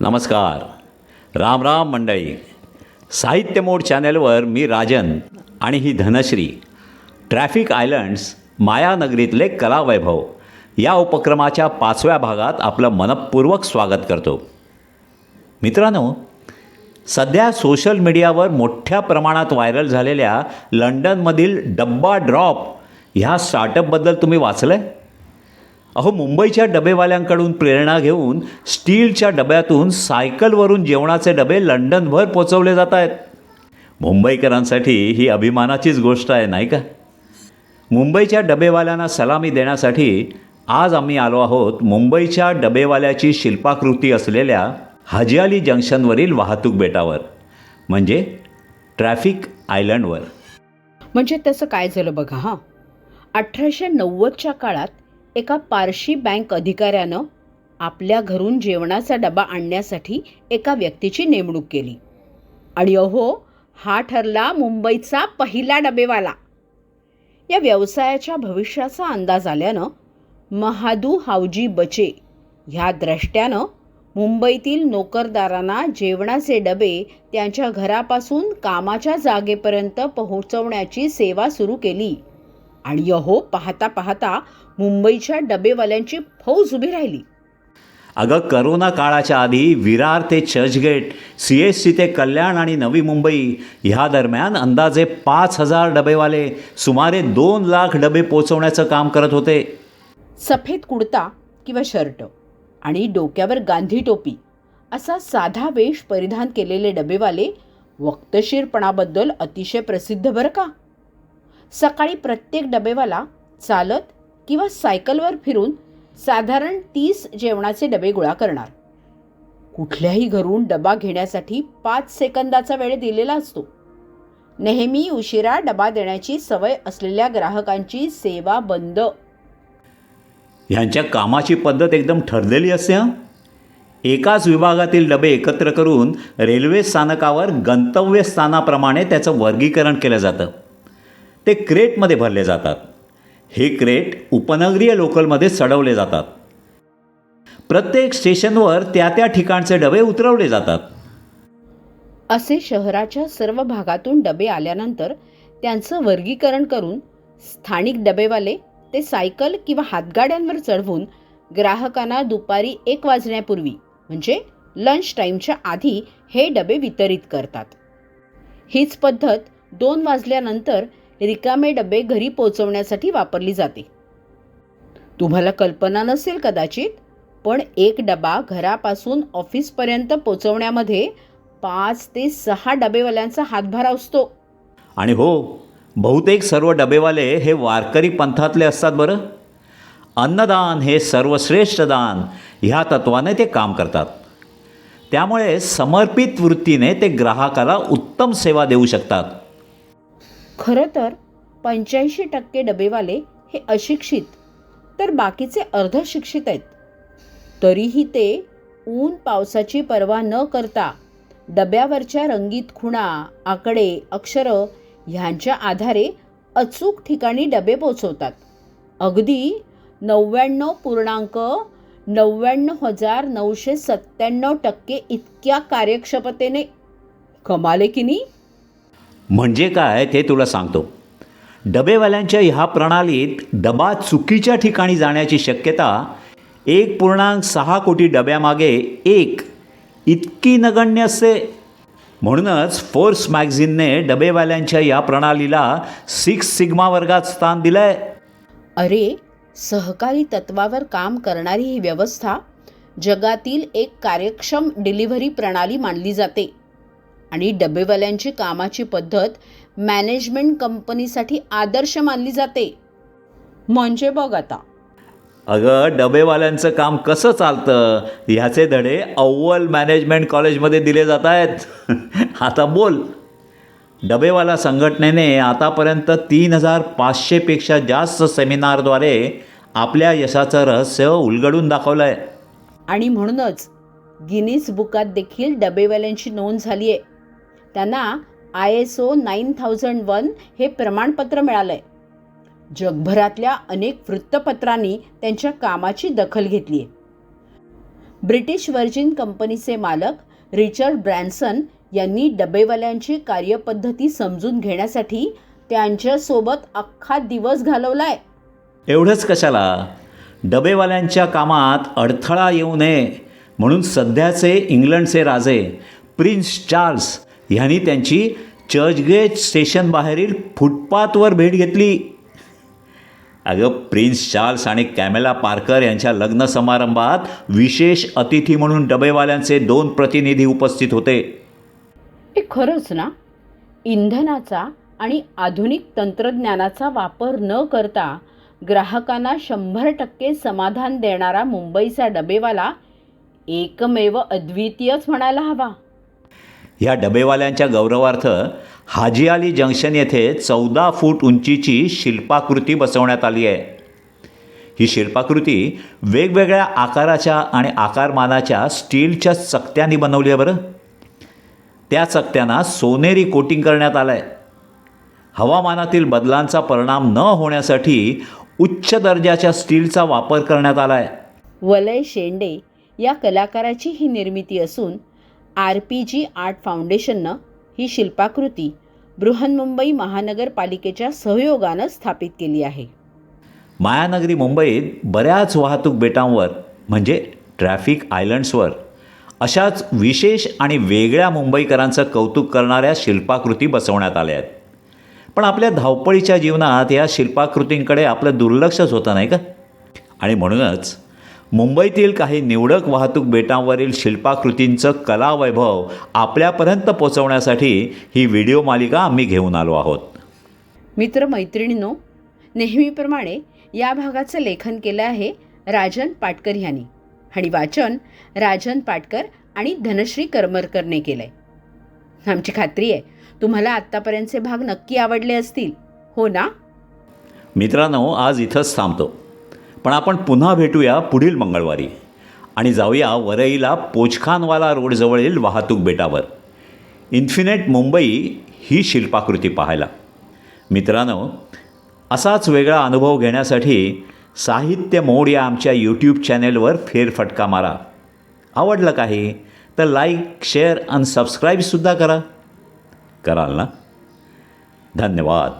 नमस्कार. राम राम मंडळी. साहित्य मोड चॅनलवर मी राजन आणि ही धनश्री. ट्रॅफिक आयलंड्स मायानगरीतले कलावैभव या उपक्रमाच्या पाचव्या भागात आपलं मनपूर्वक स्वागत करतो. मित्रांनो सध्या सोशल मीडियावर मोठ्या प्रमाणात व्हायरल झालेल्या लंडनमधील डब्बा ड्रॉप ह्या स्टार्टअपबद्दल तुम्ही वाचलं आहे अहो मुंबईच्या डबेवाल्यांकडून प्रेरणा घेऊन स्टीलच्या डब्यातून सायकलवरून जेवणाचे डबे लंडनभर पोचवले जात आहेत. मुंबईकरांसाठी ही अभिमानाचीच गोष्ट आहे नाही का? मुंबईच्या डबेवाल्यांना सलामी देण्यासाठी आज आम्ही आलो आहोत मुंबईच्या डबेवाल्याची शिल्पाकृती असलेल्या हजियाली जंक्शनवरील वाहतूक बेटावर म्हणजे ट्रॅफिक आयलंडवर. म्हणजे त्याचं काय झालं बघा हां. अठराशे नव्वदच्या काळात एका पारशी बँक अधिकाऱ्यानं आपल्या घरून जेवणाचा डबा आणण्यासाठी एका व्यक्तीची नेमणूक केली. आणि अहो हा ठरला मुंबईचा पहिला डबेवाला. या व्यवसायाच्या भविष्याचा अंदाज आल्यानं महादू हावजी बचे ह्या द्रष्ट्यानं मुंबईतील नोकरदारांना जेवणाचे डबे त्यांच्या घरापासून कामाच्या जागेपर्यंत पोहोचवण्याची सेवा सुरू केली. आणि अहो पाहता पाहता मुंबईच्या डबेवाल्यांची फौज उभी राहिली. अगं करोना काळाच्या आधी विरार ते चर्चगेट सी एस सी ते कल्याण आणि नवी मुंबई ह्या दरम्यान अंदाजे पाच हजार डबेवाले सुमारे दोन लाख डबे पोचवण्याचं काम करत होते. सफेद कुडता किंवा शर्ट आणि डोक्यावर गांधी टोपी असा साधा वेश परिधान केलेले डबेवाले वक्तशीरपणाबद्दल अतिशय प्रसिद्ध बरं का? सकाळी प्रत्येक डबेवाला चालत किंवा सायकलवर फिरून साधारण तीस जेवणाचे डबे गोळा करणार. कुठल्याही घरून डबा घेण्यासाठी पाच सेकंदाचा वेळ दिलेला असतो. नेहमी उशिरा डबा देण्याची सवय असलेल्या ग्राहकांची सेवा बंद. ह्यांच्या कामाची पद्धत एकदम ठरलेली असते एकाच विभागातील डबे एकत्र करून रेल्वे स्थानकावर गंतव्यस्थानाप्रमाणे त्याचं वर्गीकरण केलं जातं. ते क्रेटमध्ये भरले जातात. हे क्रेट उपनगरीय लोकलमध्ये चढवले जातात. प्रत्येक स्टेशनवर त्या त्या ठिकाणचे डबे उतरवले जातात. असे शहराच्या सर्व भागातून डबे आल्यानंतर त्यांचं वर्गीकरण करून स्थानिक डबेवाले ते सायकल किंवा हातगाड्यांवर चढवून ग्राहकांना दुपारी एक वाजण्यापूर्वी म्हणजे लंच टाईमच्या आधी हे डबे वितरित करतात. हीच पद्धत दोन वाजल्यानंतर रिकामे डबे घरी पोचवण्यासाठी वापरली जाते. तुम्हाला कल्पना नसेल कदाचित पण एक डबा घरापासून ऑफिसपर्यंत पोचवण्यामध्ये पाच ते सहा डबेवाल्यांचा हातभार असतो. आणि हो बहुतेक सर्व डबेवाले हे वारकरी पंथातले असतात बरं. अन्नदान हे सर्वश्रेष्ठ दान ह्या तत्वाने ते काम करतात. त्यामुळे समर्पित वृत्तीने ते ग्राहकाला उत्तम सेवा देऊ शकतात. खरं तर पंच्याऐंशी टक्के डबेवाले हे अशिक्षित तर बाकीचे अर्धशिक्षित आहेत. तरीही ते ऊन पावसाची पर्वा न करता डब्यावरच्या रंगीत खुणा आकडे अक्षरं ह्यांच्या आधारे अचूक ठिकाणी डबे पोचवतात. अगदी नव्याण्णव पूर्णांक नव्याण्णव हजार नऊशे सत्त्याण्णव टक्के इतक्या कार्यक्षमतेने. कमाले की नाही? म्हणजे काय ते तुला सांगतो. डबेवाल्यांच्या ह्या प्रणालीत डबा चुकीच्या ठिकाणी जाण्याची शक्यता एक पूर्णांक सहा कोटी डब्यामागे एक इतकी नगण्य असते. म्हणूनच फोर्स मॅगझिनने डबेवाल्यांच्या या प्रणालीला सिक्स सिग्मा वर्गात स्थान दिलं आहे अरे सहकारी तत्वावर काम करणारी ही व्यवस्था जगातील एक कार्यक्षम डिलिव्हरी प्रणाली मानली जाते. आणि डबेवाल्यांची कामाची पद्धत मॅनेजमेंट कंपनीसाठी आदर्श मानली जाते. म्हणजे बघ आता. अगं डबेवाल्यांचं काम कसं चालतं? ह्याचे धडे अव्वल मॅनेजमेंट कॉलेजमध्ये दिले जात आहेत आता बोल. डबेवाला संघटनेने आतापर्यंत तीन हजार पाचशेपेक्षा जास्त सेमिनारद्वारे आपल्या यशाचं रहस्य उलगडून दाखवलं आहे आणि म्हणूनच गिनीज बुकात देखील डबेवाल्यांची नोंद झाली आहे त्यांना I S O nine thousand one हे प्रमाणपत्र मिळालं आहे जगभरातल्या अनेक वृत्तपत्रांनी त्यांच्या कामाची दखल घेतली आहे. ब्रिटिश व्हर्जिन कंपनीचे मालक रिचर्ड ब्रॅन्सन यांनी डबेवाल्यांची कार्यपद्धती समजून घेण्यासाठी त्यांच्यासोबत अख्खा दिवस घालवलाय. एवढंच कशाला? डबेवाल्यांच्या कामात अडथळा येऊ नये म्हणून सध्याचे इंग्लंडचे राजे प्रिन्स चार्ल्स ह्यांनी त्यांची चर्चगेट स्टेशन बाहेरील फुटपाथवर भेट घेतली. अगं प्रिन्स चार्ल्स आणि कॅमेला पार्कर यांच्या लग्न समारंभात विशेष अतिथी म्हणून डबेवाल्यांचे दोन प्रतिनिधी उपस्थित होते. हे खरंच ना? इंधनाचा आणि आधुनिक तंत्रज्ञानाचा वापर न करता ग्राहकांना शंभर टक्के समाधान देणारा मुंबईचा डबेवाला एकमेव अद्वितीयच म्हणायला हवा. या डबेवाल्यांच्या गौरवार्थ हाजी अली जंक्शन येथे चौदा फूट उंचीची शिल्पाकृती बसवण्यात आली आहे. ही शिल्पाकृती वेगवेगळ्या आकाराच्या आणि आकारमानाच्या स्टीलच्या चकत्यांनी बनवली आहे बरं. त्या चकत्यांना सोनेरी कोटिंग करण्यात आलं आहे हवामानातील बदलांचा परिणाम न होण्यासाठी उच्च दर्जाच्या स्टीलचा वापर करण्यात आला आहे वलय शेंडे या कलाकाराची ही निर्मिती असून आर पी जी आर्ट फाउंडेशननं ही शिल्पाकृती बृहन्मुंबई महानगरपालिकेच्या सहयोगानं स्थापित केली आहे. मायानगरी मुंबईत बऱ्याच वाहतूक बेटांवर म्हणजे ट्रॅफिक आयलंड्सवर अशाच विशेष आणि वेगळ्या मुंबईकरांचं कौतुक करणाऱ्या शिल्पाकृती बसवण्यात आल्या आहेत. पण आपल्या धावपळीच्या जीवनात या शिल्पाकृतींकडे आपलं दुर्लक्षच होतं नाही का? आणि म्हणूनच मुंबईतील काही निवडक वाहतूक बेटांवरील शिल्पाकृतींचं कलावैभव आपल्यापर्यंत पोचवण्यासाठी ही व्हिडिओ मालिका आम्ही घेऊन आलो आहोत. मित्रमैत्रिणींनो नेहमीप्रमाणे या भागाचं लेखन केलं आहे राजन पाटकर यांनी. आणि वाचन राजन पाटकर आणि धनश्री करमरकरने केलं आहे आमची खात्री आहे तुम्हाला आत्तापर्यंतचे भाग नक्की आवडले असतील. हो ना? मित्रांनो आज इथंच थांबतो. पण आपण पुन्हा भेटूया पुढील मंगळवारी. आणि जाऊया वरईला पोचखानवाला रोडजवळील वाहतूक बेटावर. इन्फिनेट मुंबई ही शिल्पाकृती पाहायला. मित्रांनो असाच वेगळा अनुभव घेण्यासाठी साहित्य मोड या आमच्या यूट्यूब चॅनेलवर फेरफटका मारा. आवडलं काही तर लाईक शेअर आणि सबस्क्राईबसुद्धा करा. कराल ना? धन्यवाद.